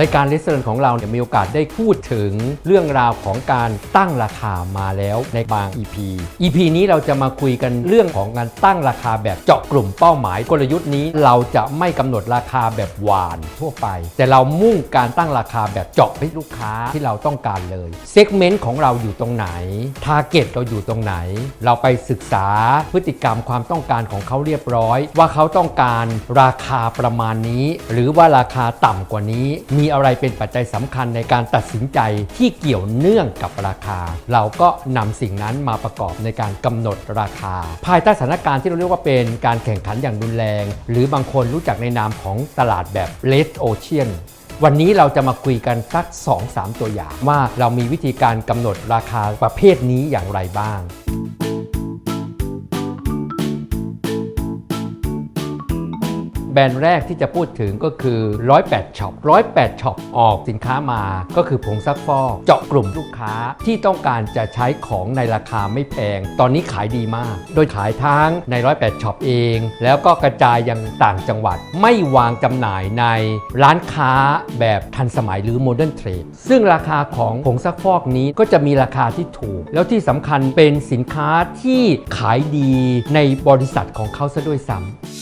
รายการเลสเซอร์ของเราเนี่ยมีโอกาสได้พูดถึงเรื่องราวของการตั้งราคามาแล้วในบาง EP EP นี้เราจะมาคุยกันเรื่องของการตั้งราคาแบบเจาะกลุ่มเป้าหมายกลยุทธ์นี้ เราจะไม่กำหนดราคาแบบหวานทั่วไป แต่เรามุ่งการตั้งราคาแบบเจาะไปลูกค้าที่เราต้องการเลยเซกเมนต์ของเราอยู่ตรงไหนทาร์เก็ตเราอยู่ตรงไหน เราไปศึกษาพฤติกรรมความต้องการของเขาเรียบร้อย ว่าเขาต้องการราคาประมาณนี้ หรือว่าราคาต่ำกว่านี้มีีอะไรเป็นปัจจัยสำคัญในการตัดสินใจที่เกี่ยวเนื่องกับราคา เราก็นำสิ่งนั้นมาประกอบในการกำหนดราคา ภายใต้สถานการณ์ที่เราเรียกว่าเป็นการแข่งขันอย่างรุนแรง หรือบางคนรู้จักในนามของตลาดแบบ Red Ocean วันนี้เราจะมาคุยกันสัก 2-3 ตัวอย่างว่าเรามีวิธีการกำหนดราคาประเภทนี้อย่างไรบ้าง แบรนด์แรกที่จะพูดถึงก็คือ 108ช็อป108ช็อปออกสินค้ามาก็คือผงซักฟอกเจาะกลุ่มลูกค้าที่ต้องการจะใช้ของในราคาไม่แพง ตอนนี้ขายดีมาก โดยขายทั้งใน 108ช็อปเอง แล้วก็กระจายยังต่างจังหวัด ไม่วางจำหน่ายในร้านค้าแบบทันสมัยหรือโมเดิร์นเทรดซึ่งราคาของผงซักฟอกนี้ก็จะมีราคาที่ถูก แล้วที่สำคัญเป็นสินค้าที่ขายดีในบริษัทของเขาซะด้วยซ้ำ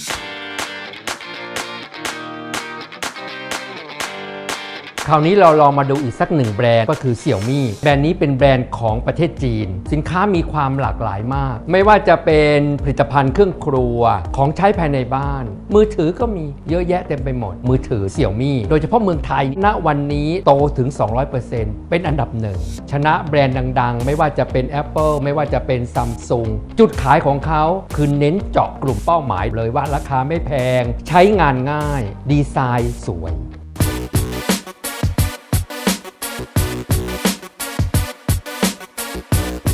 ราวนี้เราลองมาดูอีกสักหนึ่งแบรนด์ก็คือเสี่ยวมี่แบรนด์นี้เป็นแบรนด์ของประเทศจีน สินค้ามีความหลากหลายมาก ไม่ว่าจะเป็นผลิตภัณฑ์เครื่องครัวของใช้ภายในบ้าน มือถือก็มีเยอะแยะเต็มไปหมด มือถือเสี่ยวมี่โดยเฉพาะเมืองไทยณวันนี้โตถึง 200%เป็นอันดับหนึ่งชนะแบรนด์ดัง ๆ ไม่ว่าจะเป็น Apple ไม่ว่าจะเป็นซัมซุงจุดขายของเขาคือเน้นเจาะกลุ่มเป้าหมายเลยว่าราคาไม่แพง ใช้งานง่าย ดีไซน์สวย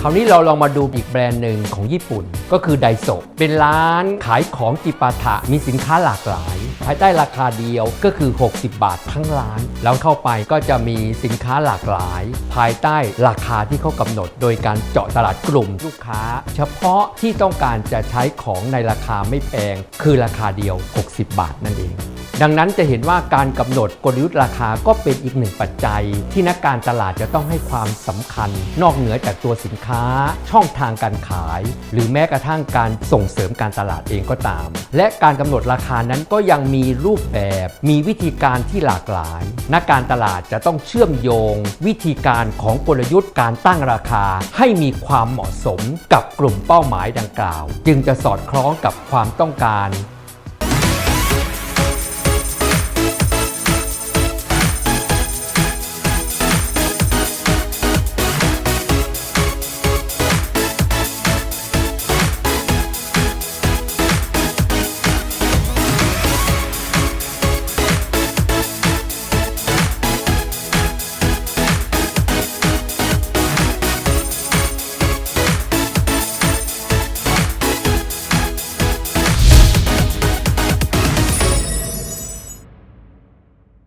ราวนี้เราลองมาดูอีกแบรนด์หนึ่งของญี่ปุ่น ก็คือไดโซเป็นร้านขายของจิปาถะมีสินค้าหลากหลาย ภายใต้ราคาเดียวก็คือ 60 บาททั้งร้านแล้วเข้าไปก็จะมีสินค้าหลากหลาย ภายใต้ราคาที่เขากำหนด โดยการเจาะตลาดกลุ่มลูกค้า เฉพาะที่ต้องการจะใช้ของในราคาไม่แพงคือราคาเดียว 60 บาทนั่นเอง ดังนั้นจะเห็นว่าการกำหนดกลยุทธ์ราคาก็เป็นอีกหนึ่งปัจจัย ที่นักการตลาดจะต้องให้ความสำคัญ นอกเหนือจากตัวสินค้า ช่องทางการขาย หรือแม้กระทั่งการส่งเสริมการตลาดเองก็ตาม และการกำหนดราคานั้นก็ยังมีรูปแบบ มีวิธีการที่หลากหลาย นักการตลาดจะต้องเชื่อมโยง วิธีการของกลยุทธ์การตั้งราคา ให้มีความเหมาะสมกับกลุ่มเป้าหมายดังกล่าว จึงจะสอดคล้องกับความต้องการ